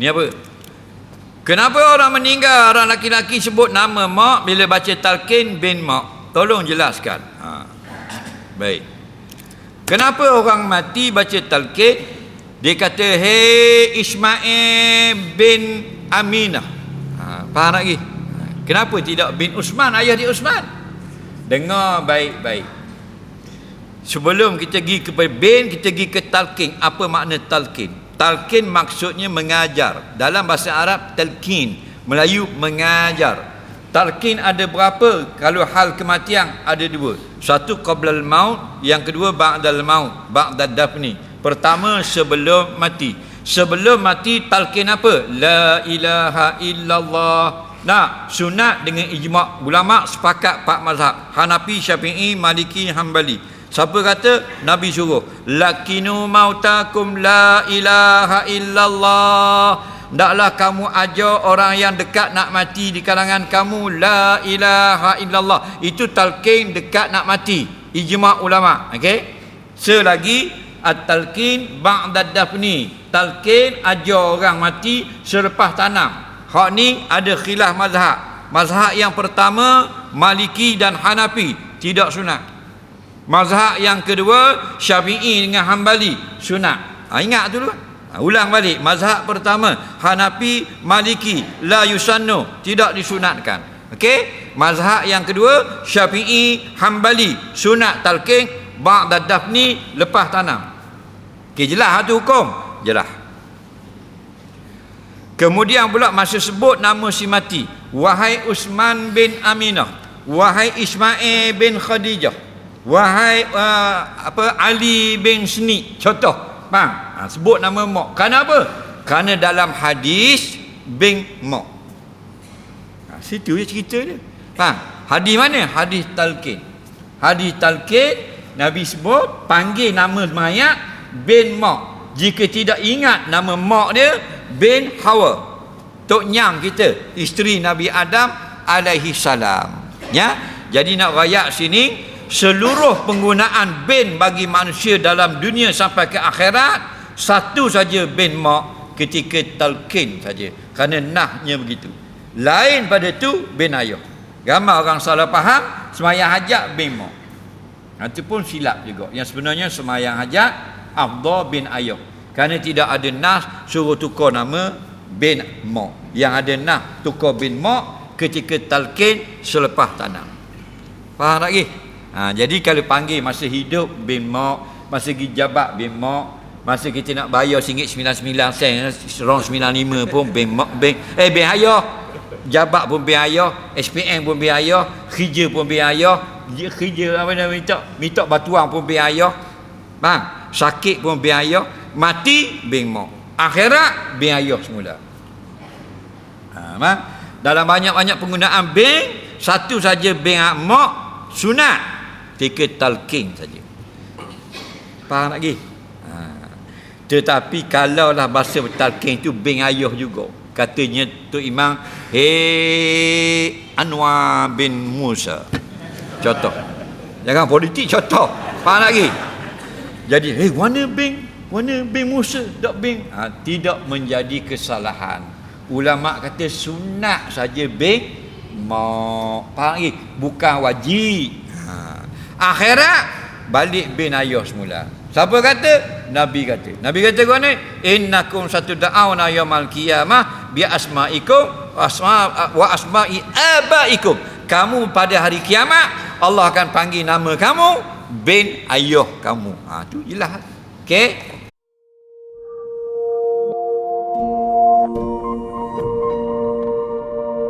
Ni apa? Kenapa orang meninggal orang laki-laki sebut nama mak bila baca talqin bin mak? Tolong jelaskan. Ha. Baik. Kenapa orang mati baca talqin dia kata hey Ismail bin Aminah. Ha, faham lagi? Kenapa tidak bin Usman ayah dia Usman? Dengar baik-baik. Sebelum kita pergi ke bin, kita pergi ke talqin. Apa makna talqin? Talqin maksudnya mengajar. Dalam bahasa Arab talqin, Melayu mengajar. Talqin ada berapa? Kalau hal kematian ada dua. Satu qablal maut, yang kedua ba'dal maut, ba'dad dafni. Pertama sebelum mati. Sebelum mati talqin apa? La ilaha illallah. Nah, sunat dengan ijma' ulama sepakat pak mazhab. Hanafi, Syafi'i, Maliki, Hambali. Siapa kata? Nabi suruh lakinu mautakum la ilaha illallah. Ndaklah kamu ajar orang yang dekat nak mati di kalangan kamu la ilaha illallah. Itu talqin dekat nak mati. Ijma ulama okey? Selagi at-talqin ba'da dafni. Talqin ajar orang mati selepas tanam. Hak ni ada khilaf mazhab. Mazhab yang pertama maliki dan hanafi. Tidak sunat Mazhab yang kedua Syafi'i dengan Hambali sunat. Ha, ingat dulu. Ha, ulang balik. Mazhab pertama Hanafi Maliki la yusannu tidak disunatkan. Okey? Mazhab yang kedua Syafi'i Hambali sunat talqin ba'da dafni lepas tanam. Okey jelas tu hukum? Jelas. Kemudian pula masa sebut nama si mati, wahai Usman bin Aminah, wahai Ismail bin Khadijah, Wahai uh, apa Ali bin Sni contoh faham? Ha, sebut nama mak kerana apa? Kerana dalam hadis bin mak ha, situ je cerita dia. Faham? Hadis mana? Hadis talqin. Hadis talqin Nabi sebut panggil nama mayat bin mak jika tidak ingat nama mak dia bin Hawa. Tok Nyang kita isteri Nabi Adam alaihi salam. Ya? Jadi nak rayak sini seluruh penggunaan bin bagi manusia dalam dunia sampai ke akhirat satu saja bin mak ketika talqin saja. Kerana nahnya begitu. Lain pada tu bin ayah. Ramai orang salah faham semayang hajat bin mak. Itu pun silap juga. Yang sebenarnya semayang hajat Abdul bin ayah. Kerana tidak ada nas suruh tukar nama bin mak. Yang ada nas tukar bin mak ketika talqin selepas tanam. Faham lagi? Ha, jadi kalau panggil masa hidup bin mak, masa pergi jabat bin mak, masa kita nak bayar RM1.99 sen, RM1.95 pun bin mak, bin, eh bin ayah. Jabat pun bin ayah, SPM pun bin ayah, kerja pun bin ayah, kerja apa nama minta, minta batuang pun bin ayah. Bang, sakit pun bin ayah, mati bin mak. Akhirat bin ayah semula. Ha, bang, dalam banyak-banyak penggunaan bin, satu saja bin mak sunat ketika talqin saja. Faham lagi ha. tetapi kalaulah bahasa talqin itu bin ayah juga. Katanya tu imam hey Anwar bin Musa. Contoh. Jangan politik contoh. Faham lagi jadi hey mana bin mana bin Musa tak bin. Ha, tidak menjadi kesalahan. Ulama kata sunat saja bin mau faham lagi bukan wajib akhirat balik bin ayah semula siapa kata? Nabi kata. Nabi kata kau ni innakum satu da'auna yaumul qiyamah bi asma'ikum asma wa asma'i abaikum. Kamu pada hari kiamat Allah akan panggil nama kamu bin ayah kamu. Ha tu jelas. Okey